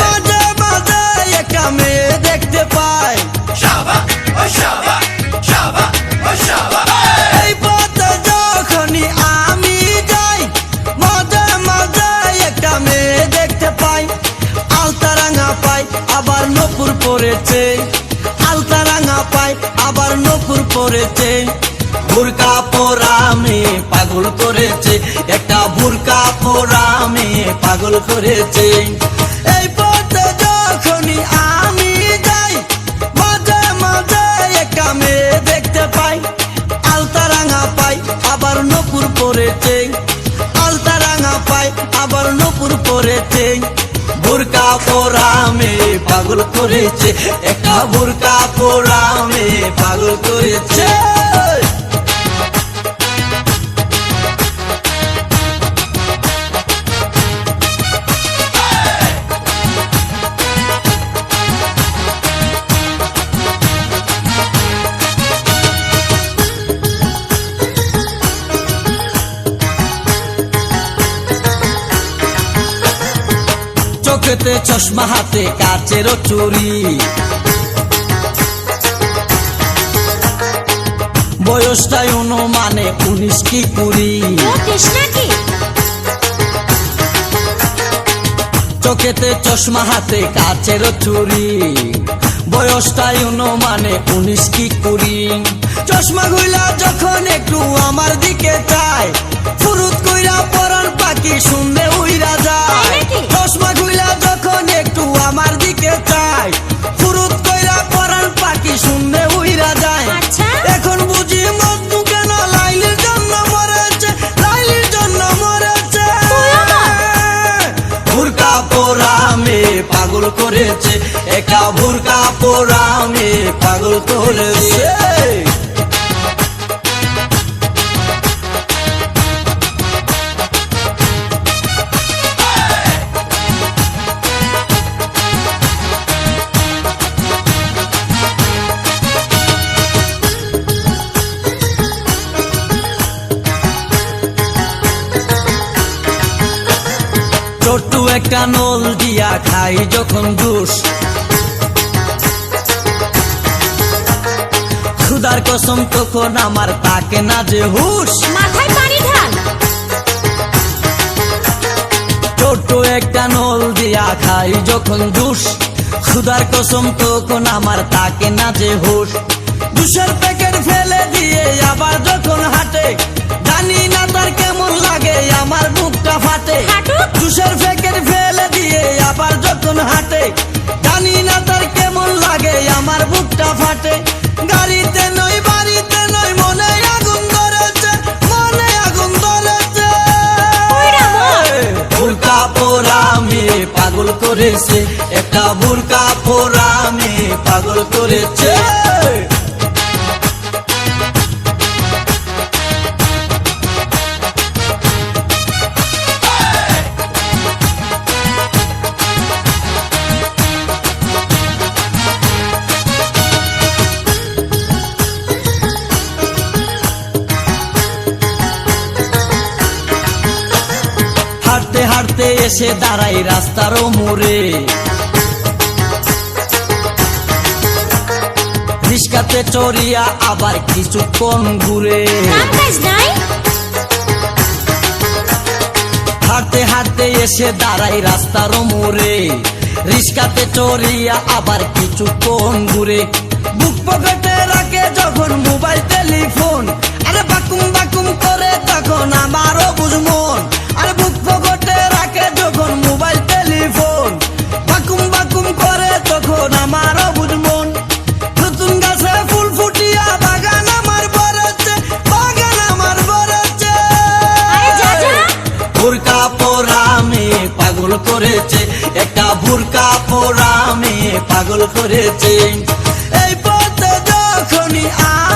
মাঝে মাঝে একটা মেয়ে দেখতে পাই। এই। পথে যখনই আমি যাই মাঝে মাঝে একটা মেয়ে দেখতে পাই। আলতারাঙা পাই আবার নপুর পড়েছে। আলতারাঙা পাই আবার নপুর পড়েছে। বুরকা পোড়া মেয়ে পাগল করেছে একটা বুরকা পোড়া মেয়ে পাগল করেছে। এই পথে যখনই আমি যাই, মাঝে মাঝে একটা মেয়ে দেখতে পাই। আলতারাঙা পাই, আবার নপুর পড়েছে আলতারাঙা পাই, আবার নপুর পড়েছে বুরকা পোড়া মেয়ে পাগল করেছে। একটা বুরকা পোড়া মেয়ে পাগল করেছে। চোখেতে চশমা হাতে কাচেরও চুরি। বয়সটাই অনুমানে উনিশ কি কুড়ি। চোখেতে চশমা হাতে কাচের চুরি। বয়সটাই অনুমানে উনিশ কি কুড়ি। চশমা গুলা যখন একটু পাগল করেছে একা ভুরকা পোড়া আমি পাগল করেছে। একটা নল দিয়া খাই যখন জুস খুদার কসম তখন আমার তাকে না যে হুশ। মাথায় পানি ঢাল। ছোট্ট একটা নল দিয়া খাই যখন জুস খুদার কসম তখন আমার তাকে না যে হুশ। করেছে একটা বুড়কা পোড়া মেয়ে পাগল করেছে। এসে দাঁড়াই রাস্তার মোড়ে। রিস্কাতে চড়িয়া আবার কিছুক্ষণ ঘুরে। হাঁটতে হাঁটতে এসে দাঁড়াই রাস্তার মোড়ে। রিস্কাতে চড়িয়া আবার কিছুক্ষণ ঘুরে। বুক পকেটে রাখে যখন মোবাইল টেলিফোন। আরে বাকুম বাকুম করে তখন আমারও বুঝমন। একটা বুরকা পোড়া মেয়ে পাগল করেছে। এই পথে যখনই আ